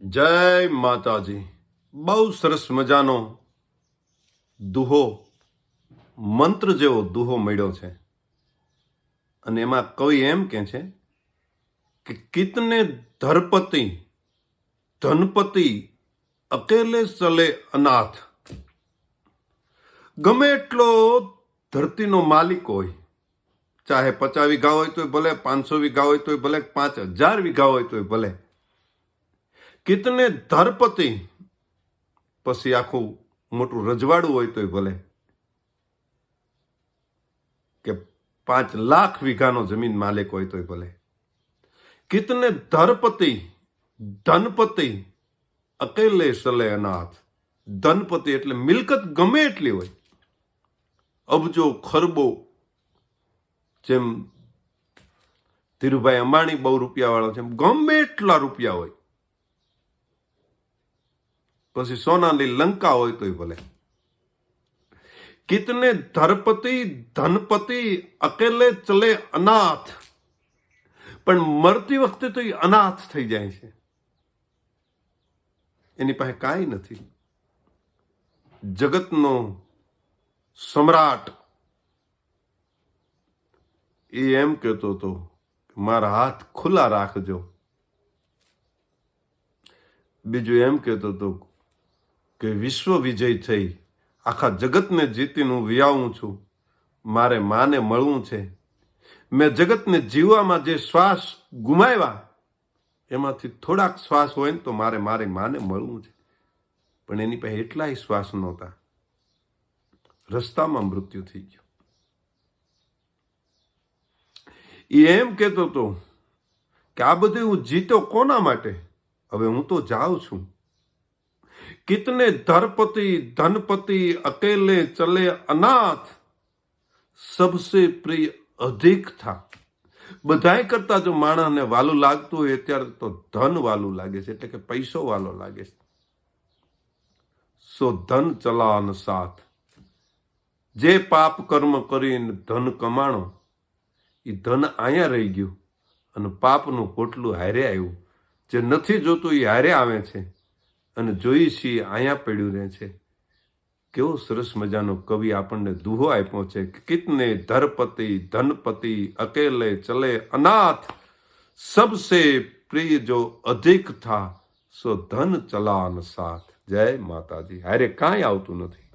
જય માતાજી. બહુ સરસ મજાનો દુહો, મંત્ર જેવો દુહો મળ્યો છે. અને એમાં કવિ એમ કે છે કે કિતને ધરપતિ, ધનપતિ અકેલે ચલે અનાથ. ગમે એટલો ધરતીનો માલિક હોય, ચાહે પચાસ વીઘા હોય તોય ભલે, પાંચસો વીઘા હોય તોય ભલે, પાંચ હજાર વીઘા હોય તોય ભલે કિતને ધરપતિ? પછી આખું મોટું રજવાડું હોય તોય ભલે. કે પાંચ લાખ વીઘાનો જમીન માલિક હોય તોય ભલે. કિતને ધરપતિ? ધનપતિ? અકેલે સલે અનાથ. ધનપતિ એટલે મિલકત ગમે એટલી હોય. અબજો, ખરબો, જેમ ધીરુભાઈ અંબાણી બહુ રૂપિયા વાળો છે ગમે એટલા રૂપિયા હોય. પછી સોનાની લંકા હોય તોય ભલે. કિતને ધરપતિ, ધનપતિ, અકેલે ચલે અનાથ. પણ મરતી વખતે તો એ અનાથ થઈ જાય છે. એની પાસે કાંઈ નથી. જગતનો સમ્રાટ. એ એમ કહેતો હતો મારા હાથ ખુલ્લા રાખજો. બીજું એમ કહેતો હતો કે વિશ્વ વિજય થઈ. આખા જગતને જીતીને વિયાવું છું. મારે માને મળવું છે. મેં જગતને જીવવામાં જે શ્વાસ ગુમાવ્યા, એમાંથી થોડાક શ્વાસ હોય ને તો મારે મારી માને મળવું છે. પણ એની પાસે એટલાય શ્વાસ નહોતા. રસ્તામાં મૃત્યુ થઈ ગયું. એમ કહેતો હતો કે આ બધું હું જીતો કોના માટે? હવે હું તો જાઉં છું. કિતને ધરપતિ ધનપતિ અકેલે ચલે અનાથ સબસે પ્રિય અધિક થા બધાય કરતા જો માણસને વાલું લાગતું હોય ત્યારે તો ધન વાલું લાગે છે એટલે કે પૈસો વાલો લાગે છે સો ધન ચલાન સાથ જે પાપ કર્મ કરીને ધન કમાણો એ ધન અહીંયા રહી ગયું અને પાપનું કોટલું હારે આવ્યું જે નથી જોતું એ હારે આવે છે અને જોઈ છીએ અહીંયા પડ્યું રહે છે. કેવો સરસ મજાનો કવિ આપણને દુહો આપ્યો છે કિતને ધરપતિ, ધનપતિ, અકેલે ચલે અનાથ, સબસે પ્રિય જો અધિક થા, સો ધન ચલાન સાથ. જય માતાજી. હારે કાંઈ આવતું નથી.